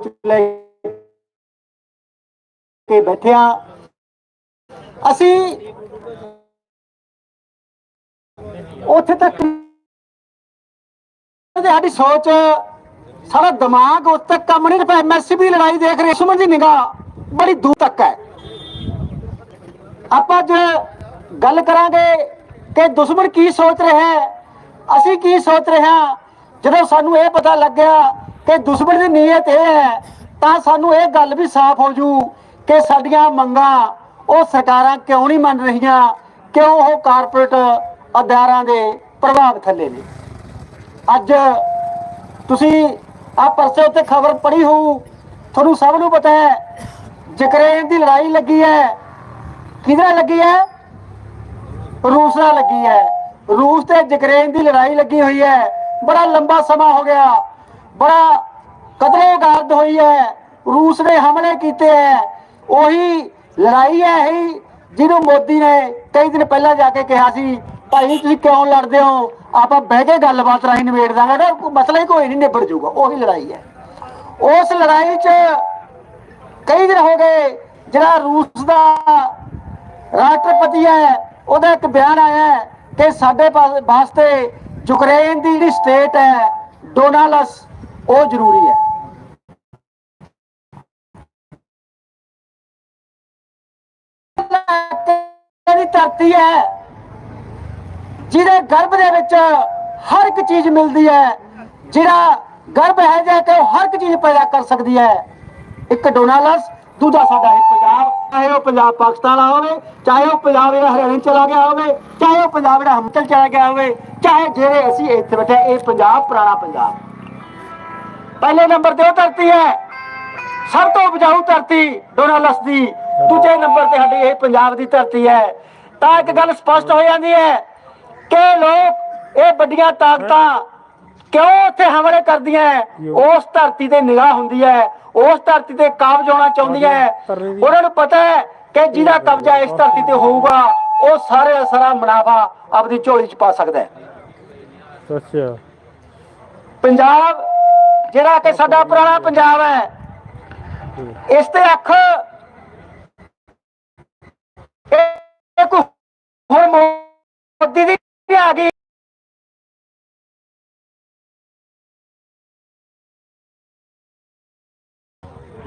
ਲੈ ਕੇ ਬੈਠਿਆ ਅਸੀਂ ਉੱਥੇ ਤੱਕ ਸਾਡੀ ਸੋਚ, ਸਾਡਾ ਦਿਮਾਗ ਉਸ ਤੱਕ ਕੰਮ ਨਹੀਂ ਰਿਹਾ ਐਮਐਸਪੀ ਲੜਾਈ ਦੇਖ ਰਹੇ, ਸੁਮਨ ਦੀ ਨਿਗਾਹ ਬੜੀ ਦੂਰ ਤੱਕ ਹੈ। ਆਪਾਂ ਅੱਜ ਗੱਲ ਕਰਾਂਗੇ ਕਿ ਦੁਸ਼ਮਣ ਕੀ ਸੋਚ ਰਿਹਾ ਹੈ। ਅਸੀਂ ਕੀ ਸੋਚ ਰਹੇ ਹਾਂ? ਜਦੋਂ ਸਾਨੂੰ ਇਹ ਪਤਾ ਲੱਗਿਆ ਕਿ ਦੁਸ਼ਮਣ ਦੀ ਨੀਅਤ ਇਹ ਹੈ, ਤਾਂ ਸਾਨੂੰ ਇਹ ਗੱਲ ਵੀ ਸਾਫ਼ ਹੋ ਜੂ ਕਿ ਸਾਡੀਆਂ ਮੰਗਾਂ ਉਹ ਸਰਕਾਰਾਂ ਕਿਉਂ ਨਹੀਂ ਮੰਨ ਰਹੀਆਂ, ਕਿਉਂ ਉਹ ਕਾਰਪੋਰੇਟ ਅਦਾਰਿਆਂ ਦੇ ਪ੍ਰਭਾਵ ਥੱਲੇ ਨੇ। ਅੱਜ ਤੁਸੀਂ ਆ ਪਰਸੇ ਉੱਤੇ ਖਬਰ ਪੜ੍ਹੀ ਹੋਊ, ਤੁਹਾਨੂੰ ਸਭ ਨੂੰ ਪਤਾ ਹੈ ਜਕਰੇਨ ਦੀ ਲੜਾਈ ਲੱਗੀ ਹੈ। ਕਿਹਦੇ ਨਾਲ ਲੱਗੀ ਹੈ? ਰੂਸ ਨਾਲ ਲੱਗੀ ਹੈ। ਰੂਸ ਤੇ ਯੂਕਰੇਨ ਦੀ ਲੜਾਈ ਲੱਗੀ ਹੋਈ ਹੈ। ਬੜਾ ਲੰਬਾ ਸਮਾਂ ਹੋ ਗਿਆ। ਬੜਾ ਕਤਲੇ ਗਾਰਦ ਹੋਈ ਹੈ, ਰੂਸ ਨੇ ਹਮਲੇ ਕੀਤੇ ਹੈ, ਉਹੀ ਲੜਾਈ ਹੈ ਹੀ ਜਿਹਨੂੰ ਮੋਦੀ ਨੇ ਕਈ ਦਿਨ ਪਹਿਲਾਂ ਜਾ ਕੇ ਕਿਹਾ ਸੀ, ਭਾਈ ਤੁਸੀਂ ਕਿਉਂ ਲੜਦੇ ਹੋ? ਆਪਾਂ ਬਹਿ ਕੇ ਗੱਲਬਾਤ ਰਾਹੀਂ ਨਿਬੇੜ ਦਾਂਗੇ। ਨਾ ਮਸਲਾ ਹੀ ਕੋਈ ਨਹੀਂ ਨਿਬੜ ਜਾਊਗਾ, ਉਹੀ ਲੜਾਈ ਹੈ। ਉਸ ਲੜਾਈ 'ਚ ਕਈ ਦਿਨ ਹੋ ਗਏ, ਜਿਹੜਾ ਰੂਸ ਦਾ ਰਾਸ਼ਟਰਪਤੀ ਹੈ, ਉਹਦਾ ਇੱਕ ਬਿਆਨ ਆਇਆ ਕਿ ਸਾਡੇ ਵਾਸਤੇ ਯੂਕਰੇਨ ਦੀ ਜਿਹੜੀ ਸਟੇਟ ਹੈ, ਡੋਨਾਲਸ ਉਹ ਜ਼ਰੂਰੀ ਹੈ। ਦੀ ਧਰਤੀ ਹੈ, ਜਿਹਦੇ ਗਰਭ ਦੇ ਵਿੱਚ ਹਰ ਇੱਕ ਚੀਜ਼ ਮਿਲਦੀ ਹੈ। ਜਿਹੜਾ ਗਰਭ ਹੈ ਜੇ ਕਿ ਉਹ ਹਰ ਇੱਕ ਚੀਜ਼ ਪੈਦਾ ਕਰ ਸਕਦੀ ਹੈ। ਇੱਕ ਡੋਨਾਲਸ ਦੂਜਾ ਸਾਡਾ ਹੈ ਪੰਜਾਬ। ਚਾਹੇ ਉਹ ਪੰਜਾਬ ਪਾਕਿਸਤਾਨ ਵਾਲਾ ਹੋਵੇ, ਚਾਹੇ ਉਹ ਪੰਜਾਬ ਜਿਹੜਾ ਹਰਿਆਣਾ ਚਲਾ ਗਿਆ ਹੋਵੇ, ਚਾਹੇ ਉਹ ਪੰਜਾਬ ਜਿਹੜਾ ਹਿਮਾਚਲ ਚਲਾ ਗਿਆ ਹੋਵੇ, ਚਾਹੇ ਜਿਹੜੇ ਅਸੀਂ ਇੱਥੇ ਬੈਠੇ ਇਹ ਪੰਜਾਬ ਪੁਰਾਣਾ ਪੰਜਾਬ। ਪਹਿਲੇ ਨੰਬਰ ਤੇ ਉਹ ਧਰਤੀ ਹੈ। ਸਭ ਤੋਂ ਉਪਜਾਊ ਧਰਤੀ ਡੋਨਾਲਸ ਦੀ। ਦੂਜੇ ਨੰਬਰ ਤੇ ਸਾਡੀ ਇਹ ਪੰਜਾਬ ਦੀ ਧਰਤੀ ਹੈ। ਤਾਂ ਇੱਕ ਗੱਲ ਸਪਸ਼ਟ ਹੋ ਜਾਂਦੀ ਹੈ ਕਿ ਲੋਕ ਇਹ ਵੱਡੀਆਂ ਤਾਕਤਾਂ ਕਿਉਂ ਉੱਥੇ ਹਮਲੇ ਕਰਦੀਆਂ? ਉਸ ਧਰਤੀ ਤੇ ਨਿਗਾਹ ਹੁੰਦੀ ਹੈ। ਉਸ ਧਰਤੀ ਤੇ ਕਾਬਜ ਹੋਣਾ ਚਾਹੁੰਦੀਆਂ ਹੈ। ਉਹਨਾਂ ਨੂੰ ਪਤਾ ਹੈ ਕਿ ਜਿਹਦਾ ਕਬਜ਼ਾ ਇਸ ਧਰਤੀ ਤੇ ਹੋਊਗਾ ਉਹ ਸਾਰੇ ਸਾਰਾ ਮੁਨਾਫਾ ਆਪਣੀ ਝੋਲੀ ਚ ਪਾ ਸਕਦਾ ਹੈ। ਅੱਛਾ। ਪੰਜਾਬ ਜਿਹੜਾ ਕਿ ਸਾਡਾ ਪੁਰਾਣਾ ਪੰਜਾਬ ਹੈ, ਇਸ ਤੇ ਅੱਖ ਇਹ ਕੋਈ ਮੋਦੀ ਦੀ ਆ ਗਈ।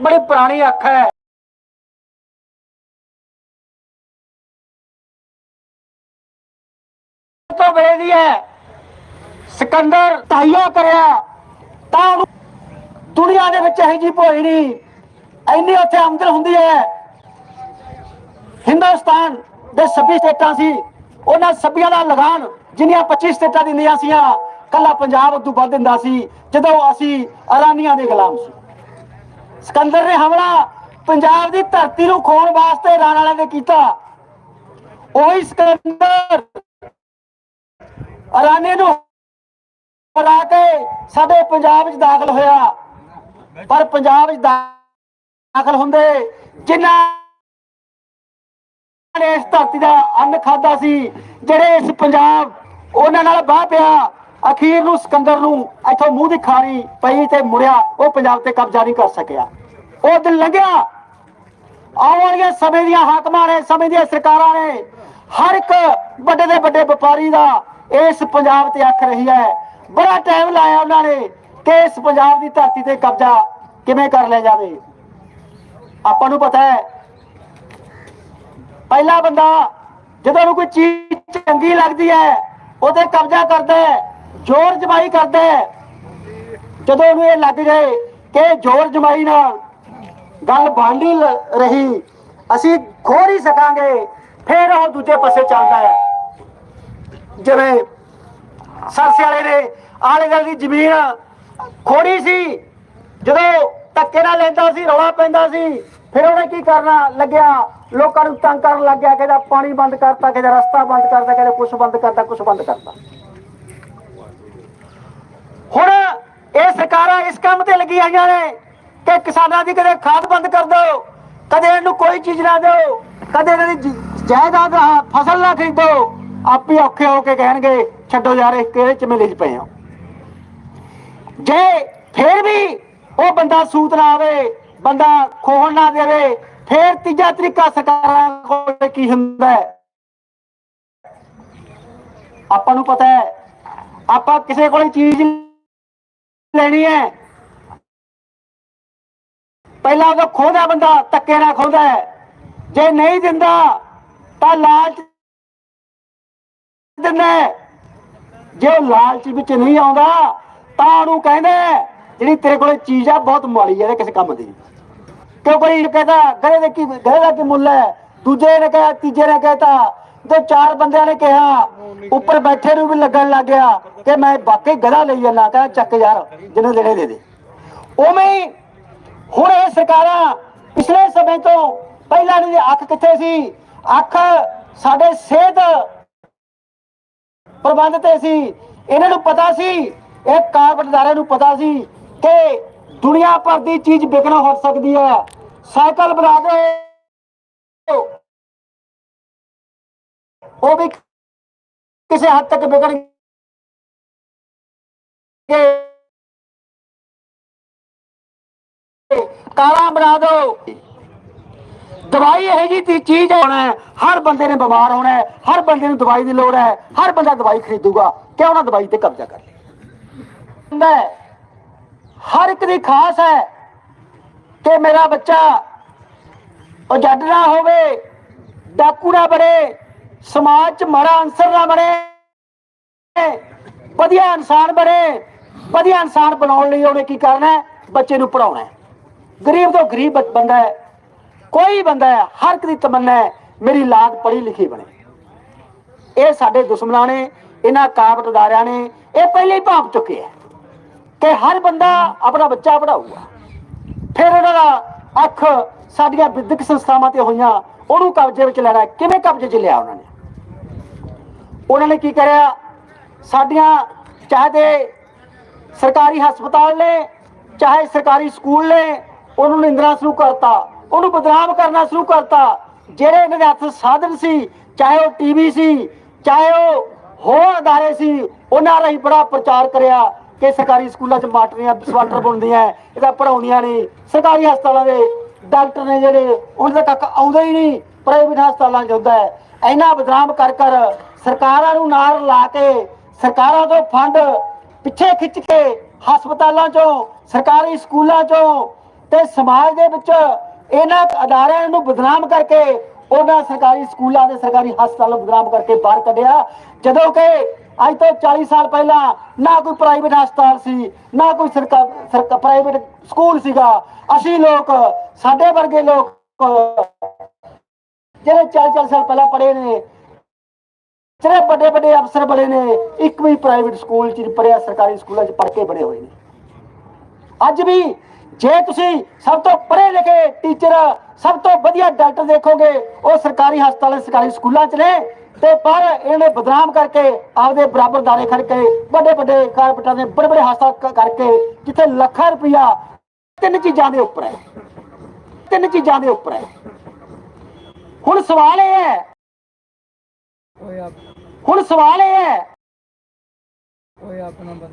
ਬੜੀ ਪੁਰਾਣੀ ਅੱਖ ਹੈ। ਤੋਂ ਵੇਲੇ ਦੀ ਹੈ। ਸਿਕੰਦਰ ਤਾਈਆ ਕਰਿਆ। ਤਾਂ ਉਹਨੂੰ ਦੁਨੀਆ ਦੇ ਵਿੱਚ ਇਹੋ ਜਿਹੀ ਭੋਈ ਨਹੀਂ। ਇੰਨੀ ਉੱਥੇ ਆਮਦਨ ਹੁੰਦੀ ਹੈ। ਹਿੰਦੁਸਤਾਨ ਦੇ 26 ਸਟੇਟਾਂ ਸੀ। ਉਹਨਾਂ ਸਭੀਆਂ ਦਾ ਲਗਾਨ ਜਿੰਨੀਆਂ 25 ਸਟੇਟਾਂ ਦਿੰਦੀਆਂ ਸੀਆਂ, ਕੱਲਾ ਪੰਜਾਬ ਉਦੋਂ ਵੱਧ ਦਿੰਦਾ ਸੀ, ਜਦੋਂ ਅਸੀਂ ਅਰਾਨੀਆਂ ਦੇ ਗੁਲਾਮ ਸੀ। ਸਿਕੰਦਰ ਨੇ ਹਮਲਾ ਪੰਜਾਬ ਦੀ ਧਰਤੀ ਨੂੰ ਖੋਣ ਵਾਸਤੇ ਰਾਣ ਵਾਲਿਆਂ ਨੇ ਕੀਤਾ। ਉਹੀ ਸਿਕੰਦਰ ਅਰਾਨੇ ਨੂੰ ਹਰਾ ਕੇ ਸਾਡੇ ਪੰਜਾਬ ਵਿੱਚ ਦਾਖਲ ਹੋਇਆ। ਪਰ ਪੰਜਾਬ ਵਿੱਚ ਦਾਖਲ ਹੁੰਦੇ ਜਿਨ੍ਹਾਂ ਨੇ ਇਸ ਧਰਤੀ ਦਾ ਅੰਨ ਖਾਦਾ ਸੀ, ਜਿਹੜੇ ਇਸ ਪੰਜਾਬ ਉਹਨਾਂ ਨਾਲ ਬਾਹ ਪਿਆ। ਅਖੀਰ ਨੂੰ ਸਿਕੰਦਰ ਨੂੰ ਇੱਥੋਂ ਮੂੰਹ ਦੀ ਖਾਣੀ ਪਈ ਤੇ ਮੁੜਿਆ ਉਹ ਪੰਜਾਬ ਤੇ ਕਬਜ਼ਾ ਨਹੀਂ ਕਰ ਸਕਿਆ। ਉਹ ਦਿਨ ਲੰਘਿਆ। ਆਉਣ ਵਾਲੀਆਂ ਸਮੇਂ ਦੀਆਂ ਹਾਕਮਾਂ ਨੇ, ਸਮੇਂ ਦੀਆਂ ਸਰਕਾਰਾਂ ਨੇ, ਹਰ ਇੱਕ ਵੱਡੇ ਦੇ ਵੱਡੇ ਵਪਾਰੀ ਦਾ ਇਸ ਪੰਜਾਬ ਤੇ ਅੱਖ ਰਹੀ ਹੈ। ਬੜਾ ਟਾਈਮ ਲਾਇਆ ਉਹਨਾਂ ਨੇ। ਕਿ ਇਸ ਪੰਜਾਬ ਦੀ ਧਰਤੀ ਤੇ ਕਬਜ਼ਾ ਕਿਵੇਂ ਕਰ ਲਿਆ ਜਾਵੇ? ਆਪਾਂ ਨੂੰ ਪਤਾ ਹੈ, ਪਹਿਲਾ ਬੰਦਾ ਜਦੋਂ ਉਹਨੂੰ ਕੋਈ ਚੀਜ਼ ਚੰਗੀ ਲੱਗਦੀ ਹੈ ਉਹਤੇ ਕਬਜ਼ਾ ਕਰਦਾ ਹੈ, ਜ਼ੋਰ ਜਮਾਈ ਕਰਦਾ ਹੈ। ਜਦੋਂ ਉਹਨੂੰ ਇਹ ਲੱਗ ਗਏ ਕਿ ਜ਼ੋਰ ਜਮਾਈ ਨਾਲ ਗੱਲ ਬਣ ਰਹੀ, ਅਸੀਂ ਖੋ ਹੀ ਸਕਾਂਗੇ, ਫਿਰ ਉਹ ਦੂਜੇ ਪਾਸੇ ਚੱਲਦਾ ਹੈ। ਜਿਵੇਂ ਸਰਸੇ ਵਾਲੇ ਨੇ ਆਲੇ ਦੁਆਲੇ ਦੀ ਜ਼ਮੀਨ ਖੋੜੀ ਸੀ। ਜਦੋਂ ਧੱਕੇ ਨਾਲ ਲੈਂਦਾ ਸੀ, ਰੌਲਾ ਪੈਂਦਾ ਸੀ, ਫਿਰ ਉਹਨੇ ਕੀ ਕਰਨਾ? ਲੱਗਿਆ, ਲੋਕਾਂ ਨੂੰ ਤੰਗ ਕਰਨ ਲੱਗ ਗਿਆ, ਕਿਹਦਾ ਪਾਣੀ ਬੰਦ ਕਰਤਾ, ਕਹਿੰਦਾ ਰਸਤਾ ਬੰਦ ਕਰਤਾ, ਕਿਹਦਾ ਕੁਛ ਬੰਦ ਕਰਤਾ, ਕੁਛ ਬੰਦ ਕਰਤਾ। ਹੁਣ ਇਹ ਸਰਕਾਰਾਂ ਇਸ ਕੰਮ ਤੇ ਲੱਗੀਆਂ ਆਈਆਂ ਨੇ ਕਿ ਕਿਸਾਨਾਂ ਦੀ ਕਦੇ ਖਾਦ ਬੰਦ ਕਰ ਦਿਓ, ਕਦੇ ਇਹਨੂੰ ਕੋਈ ਚੀਜ਼ ਨਾ ਦਿਓ, ਕਦੇ ਇਹਨਾਂ ਦੀ ਜਾਇਦਾਦ, ਫਸਲ ਨਾ ਖਰੀਦੋ। ਆਪੇ ਔਖੇ ਹੋ ਕੇ ਕਹਿਣਗੇ, ਛੱਡੋ ਯਾਰ ਇਹ ਕਿਹੜੇ ਝਮੇਲੇ 'ਚ ਪਏ ਹੋ ਜੇ ਫੇਰ ਵੀ ਉਹ ਬੰਦਾ ਸੂਤ ਨਾ ਆਵੇ, ਬੰਦਾ ਖੋਹਣ ਨਾ ਦੇਵੇ, ਫੇਰ ਤੀਜਾ ਤਰੀਕਾ ਸਰਕਾਰਾਂ ਕੋਲ ਕੀ ਹੁੰਦਾ ਹੈ? ਆਪਾਂ ਨੂੰ ਪਤਾ ਹੈ, ਆਪਾਂ ਕਿਸੇ ਕੋਲ ਚੀਜ਼ ਲੈਣੀ ਹੈ। ਪਹਿਲਾਂ ਉਹ ਖੋਦਾ ਬੰਦਾ ਧੱਕੇ ਨਾ ਖੋਦਾ ਹੈ। ਜੇ ਨਹੀਂ ਦਿੰਦਾ, ਤਾਂ ਲਾਲਚ ਦਿੰਦਾ ਜੇ ਉਹ ਲਾਲਚ ਵਿੱਚ ਨਹੀਂ ਆਉਂਦਾ ਤਾਂ ਉਹਨੂੰ ਕਹਿੰਦਾ ਜਿਹੜੀ ਤੇਰੇ ਕੋਲ ਚੀਜ਼ ਆ, ਬਹੁਤ ਮਾੜੀ ਹੈ ਕਿਸੇ ਕੰਮ ਦੀ। ਕਿਉਂ ਕੋਈ ਕਹਿੰਦਾ ਗਲੇ ਦੇ ਕੀ ਗਲੇ ਦਾ ਕੀ ਮੁੱਲ ਹੈ? ਦੂਜੇ ਨੇ ਕਿਹਾ, ਤੀਜੇ ਨੇ ਕਹਿਤਾ। ਤੇ ਚਾਰ ਬੰਦਿਆਂ ਨੇ ਕਿਹਾ, ਉੱਪਰ ਬੈਠੇ ਨੂੰ ਵੀ ਲੱਗਣ ਲੱਗ ਗਿਆ ਕਿ ਮੈਂ ਵਾਕਈ ਗਧਾ ਲਈ ਜਾਂਦਾ ਕਹਿੰਦਾ ਚੱਕ ਯਾਰ, ਜਿਹਨੇ ਲੈਣੇ ਦੇ ਦੇ। ਉਵੇਂ ਹੁਣ ਇਹ ਸਰਕਾਰਾਂ ਪਿਛਲੇ ਸਮੇਂ ਤੋਂ ਪਹਿਲਾਂ ਦੀ ਅੱਖ ਕਿੱਥੇ ਸੀ? ਅੱਖ ਸਾਡੇ ਸਿਹਤ ਪ੍ਰਬੰਧ ਤੇ ਸੀ। ਇਹਨਾਂ ਨੂੰ ਪਤਾ ਸੀ ਇਹ ਕਾਰਪੋਰੇਟਦਾਰਾਂ ਨੂੰ ਪਤਾ ਸੀ ਕਿ ਦੁਨੀਆ ਭਰ ਦੀ ਚੀਜ਼ ਵਿਕਣਾ ਹੋ ਸਕਦੀ ਹੈ। ਸਾਈਕਲ ਬਣਾ ਦੇ ਉਹ ਵੀ ਕਿਸੇ ਹੱਦ ਤੱਕ ਵਿਕਣਗੇ। ਕਾਲਾ ਬਣਾ ਦਿਓ ਦਵਾਈ ਇਹ ਜੀ ਚੀਜ਼ ਹੋਣਾ ਹੈ। ਹਰ ਬੰਦੇ ਨੇ ਬਿਮਾਰ ਹੋਣਾ ਹੈ। ਹਰ ਬੰਦੇ ਨੂੰ ਦਵਾਈ ਦੀ ਲੋੜ ਹੈ। ਹਰ ਬੰਦਾ ਦਵਾਈ ਖਰੀਦੂਗਾ। ਕਿਉਂ ਨਾ ਦਵਾਈ ਤੇ ਕਬਜ਼ਾ ਕਰ ਲੇ। ਹੁੰਦਾ ਹਰ ਇੱਕ ਦੀ ਖਾਸ ਹੈ ਕਿ ਮੇਰਾ ਬੱਚਾ ਉਹ ਜੱਟ ਨਾ ਹੋਵੇ, ਡਾਕੂ ਨਾ ਬਣੇ, ਸਮਾਜ ਚ ਮਾੜਾ ਅਨਸਰ ਨਾ ਬਣੇ, ਵਧੀਆ ਇਨਸਾਨ ਬਣੇ, ਵਧੀਆ ਇਨਸਾਨ ਬਣਾਉਣ ਲਈ ਉਹਨੇ ਕੀ ਕਰਨਾ ਹੈ? ਬੱਚੇ ਨੂੰ ਪੜਾਉਣਾ ਹੈ। ਗਰੀਬ ਤੋਂ ਗਰੀਬ ਬੰਦਾ ਹੈ। ਕੋਈ ਬੰਦਾ ਹੈ, ਹਰ ਇੱਕ ਦੀ ਤਮੰਨਾ ਹੈ, ਮੇਰੀ ਲਾਦ ਪੜ੍ਹੀ ਲਿਖੀ ਬਣੇ। ਇਹ ਸਾਡੇ ਦੁਸ਼ਮਣਾਂ ਨੇ, ਇਹਨਾਂ ਕਾਬਟ ਨੇ, ਇਹ ਪਹਿਲੇ ਹੀ ਭਾਪ ਚੁੱਕੇ ਹੈ। ਕਿ ਹਰ ਬੰਦਾ ਆਪਣਾ ਬੱਚਾ ਪੜਾਊਗਾ ਫਿਰ ਉਹਨਾਂ ਦਾ ਅੱਖ ਸਾਡੀਆਂ ਵਿਦਿਅਕ ਸੰਸਥਾਵਾਂ ਤੇ ਹੋਈਆਂ, ਉਹਨੂੰ ਕਬਜ਼ੇ ਵਿੱਚ ਲੈਣਾ, ਕਿਵੇਂ ਕਬਜ਼ੇ 'ਚ ਲਿਆ ਉਹਨਾਂ ਨੇ? ਉਹਨਾਂ ਨੇ ਕੀ ਕਰਿਆ? ਸਾਡੀਆਂ, ਚਾਹੇ ਤੇ ਸਰਕਾਰੀ ਹਸਪਤਾਲ ਨੇ, ਚਾਹੇ ਸਰਕਾਰੀ ਸਕੂਲ ਨੇ, ਉਹਨੂੰ ਨਿੰਦਣਾ ਸ਼ੁਰੂ ਕਰਤਾ, ਉਹਨੂੰ ਬਦਨਾਮ ਕਰਨਾ ਸ਼ੁਰੂ ਕਰਤਾ। ਜਿਹੜੇ ਇਹਨਾਂ ਦੇ ਹੱਥ ਸਾਧਨ ਸੀ, ਚਾਹੇ ਉਹ ਟੀਵੀ ਸੀ, ਚਾਹੇ ਉਹ ਹੋਰ ਅਦਾਰੇ ਸੀ, ਉਹਨਾਂ ਰਾਹੀਂ ਬੜਾ ਪ੍ਰਚਾਰ ਕਰਿਆ। ਕਿ ਸਰਕਾਰੀ ਸਕੂਲਾਂ 'ਚ ਮਾਸਟਰੀਆਂ, ਸਵਾਟਰ ਬੁਣਦੀਆਂ ਇਹਦਾ ਪੜਾਉਂਦੀਆਂ ਨਹੀਂ ਸਰਕਾਰੀ ਹਸਪਤਾਲਾਂ ਦੇ ਡਾਕਟਰ ਨੇ ਜਿਹੜੇ, ਉਹਨਾਂ ਦਾ ਕੱਖ ਆਉਂਦਾ ਹੀ ਨਹੀਂ, ਪ੍ਰਾਈਵੇਟ ਹਸਪਤਾਲਾਂ 'ਚ ਹੁੰਦਾ ਹੈ ਇੰਨਾ ਬਦਨਾਮ ਕਰ ਕਰ ਸਰਕਾਰਾਂ ਨੂੰ ਨਾਲ ਲਾ ਕੇ, ਸਰਕਾਰਾਂ ਤੋਂ ਫੰਡ ਪਿੱਛੇ ਖਿੱਚ ਕੇ ਹਸਪਤਾਲਾਂ 'ਚੋਂ, ਸਰਕਾਰੀ ਸਕੂਲਾਂ 'ਚੋਂ ਤੇ ਸਮਾਜ ਦੇ ਵਿੱਚ ਇਹਨਾਂ ਅਦਾਰਿਆਂ ਨੂੰ ਬਦਨਾਮ ਕਰਕੇ ਉਹਨਾਂ ਸਰਕਾਰੀ ਸਕੂਲਾਂ ਦੇ ਸਰਕਾਰੀ ਹਸਪਤਾਲਾਂ ਨੂੰ ਬਦਨਾਮ ਕਰਕੇ ਬਾਹਰ ਕੱਢਿਆ। ਜਦੋਂ ਕਿ ਅੱਜ ਤੋਂ 40 ਸਾਲ ਪਹਿਲਾਂ ਨਾ ਕੋਈ ਪ੍ਰਾਈਵੇਟ ਹਸਪਤਾਲ ਸੀ, ਨਾ ਕੋਈ ਸਰਕਾਰ ਪ੍ਰਾਈਵੇਟ ਸਕੂਲ ਸੀਗਾ। ਅਸੀਂ ਲੋਕ, ਸਾਡੇ ਵਰਗੇ ਲੋਕ, ਜਿਹੜੇ 40 ਸਾਲ ਪਹਿਲਾਂ ਪੜ੍ਹੇ ਨੇ, ਜਿਹੜੇ ਵੱਡੇ ਵੱਡੇ ਅਫਸਰ ਬਣੇ ਨੇ, ਇੱਕ ਵੀ ਪ੍ਰਾਈਵੇਟ ਸਕੂਲ ਚ ਨਹੀਂ ਪੜਿਆ ਸਰਕਾਰੀ ਸਕੂਲਾਂ ਚ ਪੜ੍ਹ ਕੇ ਬੜੇ ਹੋਏ ਨੇ। ਅੱਜ ਵੀ ਜੇ ਤੁਸੀਂ ਸਭ ਤੋਂ ਪੜ੍ਹੇ ਲਿਖੇ ਟੀਚਰ ਸਭ ਤੋਂ ਵਧੀਆ ਡਾਕਟਰ ਦੇਖੋਗੇ, ਉਹ ਸਰਕਾਰੀ ਹਸਪਤਾਲਾਂ, ਸਰਕਾਰੀ ਸਕੂਲਾਂ ਚ ਨੇ। ਤੇ ਪਰ ਇਹਨੇ ਬਦਨਾਮ ਕਰਕੇ ਆਪਦੇ ਬਰਾਬਰ ਦਾਰੇ ਖੜ ਕੇ ਵੱਡੇ ਵੱਡੇ ਕਾਰਪੋਰੇਟਾਂ ਦੇ ਬੜੇ ਬੜੇ ਹਸਪਤਾਲ ਕਰਕੇ ਜਿੱਥੇ ਲੱਖਾਂ ਰੁਪਇਆ ਤਿੰਨ ਚੀਜ਼ਾਂ ਦੇ ਉੱਪਰ ਹੈ। ਤਿੰਨ ਚੀਜ਼ਾਂ ਦੇ ਉੱਪਰ ਹੈ। ਹੁਣ ਸਵਾਲ ਇਹ ਹੈ ਹੁਣ ਸਵਾਲ ਇਹ ਹੈ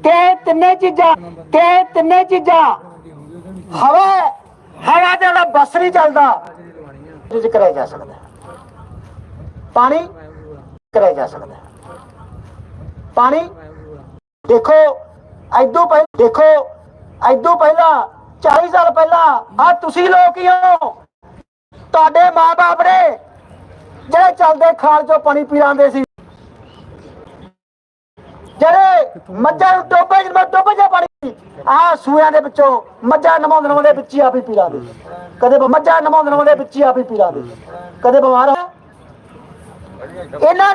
ਕਿ ਤਿੰਨੇ ਚੀਜ਼ਾਂ ਕਿ ਤਿੰਨੇ ਚੀਜ਼ਾਂ ਹਵਾ ਹਵਾ ਤੇ ਉਹਦਾ ਬਸ ਨਹੀਂ ਚੱਲਦਾ। ਜਿ ਕਰਿਆ ਜਾ ਸਕਦਾ। ਪਾਣੀ? ਕਰਿਆ ਜਾ ਸਕਦਾ ਪਾਣੀ, ਦੇਖੋ, ਐਦੋਂ ਪਹਿਲਾਂ ਦੇਖੋ, ਐਦੋਂ ਪਹਿਲਾਂ 40 ਸਾਲ ਪਹਿਲਾਂ ਆ ਤੁਸੀਂ ਲੋਕ ਹੀ ਹੋ। ਤੁਹਾਡੇ ਮਾਪੇ ਨੇ ਜਿਹੜੇ ਚੱਲਦੇ ਖਾਲ ਚੋਂ ਪਾਣੀ ਪੀ ਜਾਂਦੇ ਸੀ, ਜਿਹੜੇ ਮੱਝਾਂ ਨੂੰ ਟੋਬੇ ਚ ਟੋਬੇ ਚ ਪਾਣੀ ਆ ਸੂਆਂ ਦੇ ਵਿੱਚੋਂ ਮੱਝਾਂ ਨਮਾਉਂਦੇ ਨਮਾਉਂਦੇ ਵਿੱਚ ਹੀ ਆਪ ਹੀ ਪੀ ਲਾਂਦੇ ਕਦੇ ਮੱਝਾਂ ਨਮਾਉਂਦੇ ਨਮਾਉਂਦੇ ਵਿੱਚ ਹੀ ਆਪ ਹੀ ਪੀ ਲਾਂਦੇ ਕਦੇ ਬਿਮਾਰ ਇਹਨਾਂ